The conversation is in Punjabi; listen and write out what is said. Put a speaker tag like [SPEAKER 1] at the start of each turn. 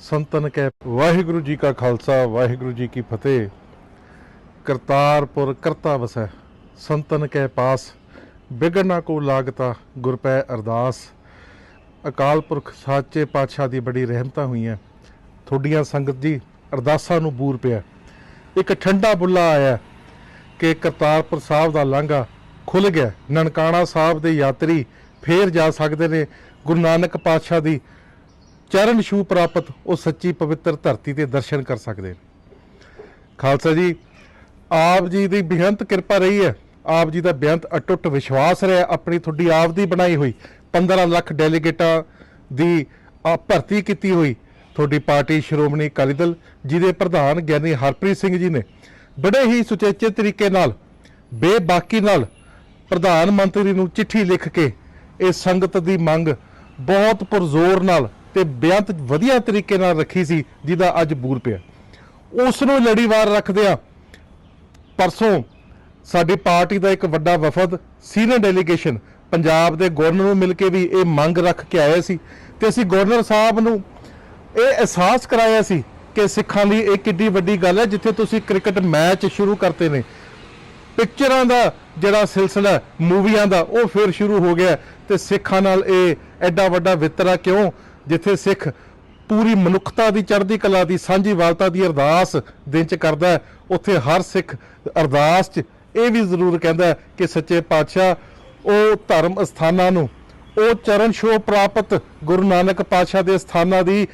[SPEAKER 1] ਸੰਤਨ ਕੈ ਵਾਹਿਗੁਰੂ ਜੀ ਕਾ ਖਾਲਸਾ, ਵਾਹਿਗੁਰੂ ਜੀ ਕੀ ਫਤਿਹ। ਕਰਤਾਰਪੁਰ ਕਰਤਾ ਵਸੈ, ਸੰਤਨ ਕੈ ਪਾਸ ਬਿਗੜਨਾ ਕੋ ਲਾਗਤਾ ਗੁਰ ਪੈ ਅਰਦਾਸ। ਅਕਾਲ ਪੁਰਖ ਸਾਚੇ ਪਾਤਸ਼ਾਹ ਦੀ ਬੜੀ ਰਹਿਮਤਾਂ ਹੋਈਆਂ। ਤੁਹਾਡੀਆਂ ਸੰਗਤ ਜੀ, ਅਰਦਾਸਾਂ ਨੂੰ ਬੂਰ ਪਿਆ। ਇੱਕ ਠੰਡਾ ਬੁੱਲਾ ਆਇਆ ਕਿ ਕਰਤਾਰਪੁਰ ਸਾਹਿਬ ਦਾ ਲਾਂਘਾ ਖੁੱਲ ਗਿਆ। ਨਨਕਾਣਾ ਸਾਹਿਬ ਦੇ ਯਾਤਰੀ ਫੇਰ ਜਾ ਸਕਦੇ ਨੇ ਗੁਰੂ ਨਾਨਕ ਪਾਤਸ਼ਾਹ ਦੀ ਚਰਨ ਛੂ ਪ੍ਰਾਪਤ, ਉਹ ਸੱਚੀ ਪਵਿੱਤਰ ਧਰਤੀ ਤੇ ਦਰਸ਼ਨ ਕਰ ਸਕਦੇ ਨੇ। ਖਾਲਸਾ ਜੀ, ਆਪ ਜੀ ਦੀ ਬੇਅੰਤ ਕਿਰਪਾ ਰਹੀ ਹੈ। ਆਪ ਜੀ ਦਾ ਬੇਅੰਤ ਅਟੁੱਟ ਵਿਸ਼ਵਾਸ ਰਿਹਾ, ਆਪਣੀ ਤੁਹਾਡੀ ਆਪ ਦੀ ਬਣਾਈ ਹੋਈ। 15 ਲੱਖ ਡੈਲੀਗੇਟਾਂ ਦੀ ਭਰਤੀ ਕੀਤੀ ਹੋਈ। ਤੁਹਾਡੀ ਪਾਰਟੀ ਸ਼੍ਰੋਮਣੀ ਅਕਾਲੀ ਦਲ, ਜਿਹਦੇ ਪ੍ਰਧਾਨ ਗਿਆਨੀ ਹਰਪ੍ਰੀਤ ਸਿੰਘ ਜੀ ਨੇ ਬੜੇ ਹੀ ਸੁਚੇਚੇ ਤਰੀਕੇ ਨਾਲ, ਬੇਬਾਕੀ ਨਾਲ ਪ੍ਰਧਾਨ ਮੰਤਰੀ ਨੂੰ ਚਿੱਠੀ ਲਿਖ ਕੇ ਇਹ ਸੰਗਤ ਦੀ ਮੰਗ ਬਹੁਤ ਪੁਰਜ਼ੋਰ ਨਾਲ ਤੇ ਬੇਅੰਤ ਵਧੀਆ ਤਰੀਕੇ ਨਾਲ ਰੱਖੀ ਸੀ, ਜਿਹਦਾ ਅੱਜ ਬੂਰ ਪਿਆ। ਉਸ ਨੂੰ ਲੜੀਵਾਰ ਰੱਖਦਿਆਂ ਪਰਸੋਂ ਸਾਡੀ ਪਾਰਟੀ ਦਾ ਇੱਕ ਵੱਡਾ ਵਫਦ, ਸੀਨੀਅਰ ਡੈਲੀਗੇਸ਼ਨ ਪੰਜਾਬ ਦੇ ਗਵਰਨਰ ਨੂੰ ਮਿਲ ਕੇ ਵੀ ਇਹ ਮੰਗ ਰੱਖ ਕੇ ਆਇਆ ਸੀ ਤੇ ਅਸੀਂ ਗਵਰਨਰ ਸਾਹਿਬ ਨੂੰ ਇਹ ਅਹਿਸਾਸ ਕਰਾਇਆ ਸੀ ਕਿ ਸਿੱਖਾਂ ਲਈ ਇਹ ਕਿੱਡੀ ਵੱਡੀ ਗੱਲ ਹੈ, ਜਿੱਥੇ ਤੁਸੀਂ ਕ੍ਰਿਕਟ ਮੈਚ ਸ਼ੁਰੂ ਕਰਤੇ ਨੇ। ਪਿਕਚਰਾਂ ਦਾ ਜਿਹੜਾ ਸਿਲਸਿਲਾ, ਮੂਵੀਆਂ ਦਾ, ਉਹ ਫਿਰ ਸ਼ੁਰੂ ਹੋ ਗਿਆ ਹੈ ਤੇ ਸਿੱਖਾਂ ਨਾਲ ਇਹ ਐਡਾ ਵੱਡਾ ਵਿਤਰਾ ਕਿਉਂ? ਜਿੱਥੇ ਸਿੱਖ ਪੂਰੀ ਮਨੁੱਖਤਾ ਦੀ ਚੜ੍ਹਦੀ ਕਲਾ ਦੀ ਸਾਂਝੀ ਵਾਲਤਾ ਦੀ ਅਰਦਾਸ ਦਿਨ ਚ ਕਰਦਾ ਹੈ, ਉੱਥੇ ਹਰ ਸਿੱਖ ਅਰਦਾਸ ਚ ਇਹ ਵੀ ਜ਼ਰੂਰ ਕਹਿੰਦਾ ਕਿ ਸੱਚੇ ਪਾਤਸ਼ਾਹ, ਉਹ ਧਰਮ ਸਥਾਨਾਂ ਨੂੰ, ਉਹ ਚਰਨ ਛੋਹ ਪ੍ਰਾਪਤ ਗੁਰੂ ਨਾਨਕ ਪਾਤਸ਼ਾਹ ਦੇ ਸਥਾਨਾਂ ਦੀ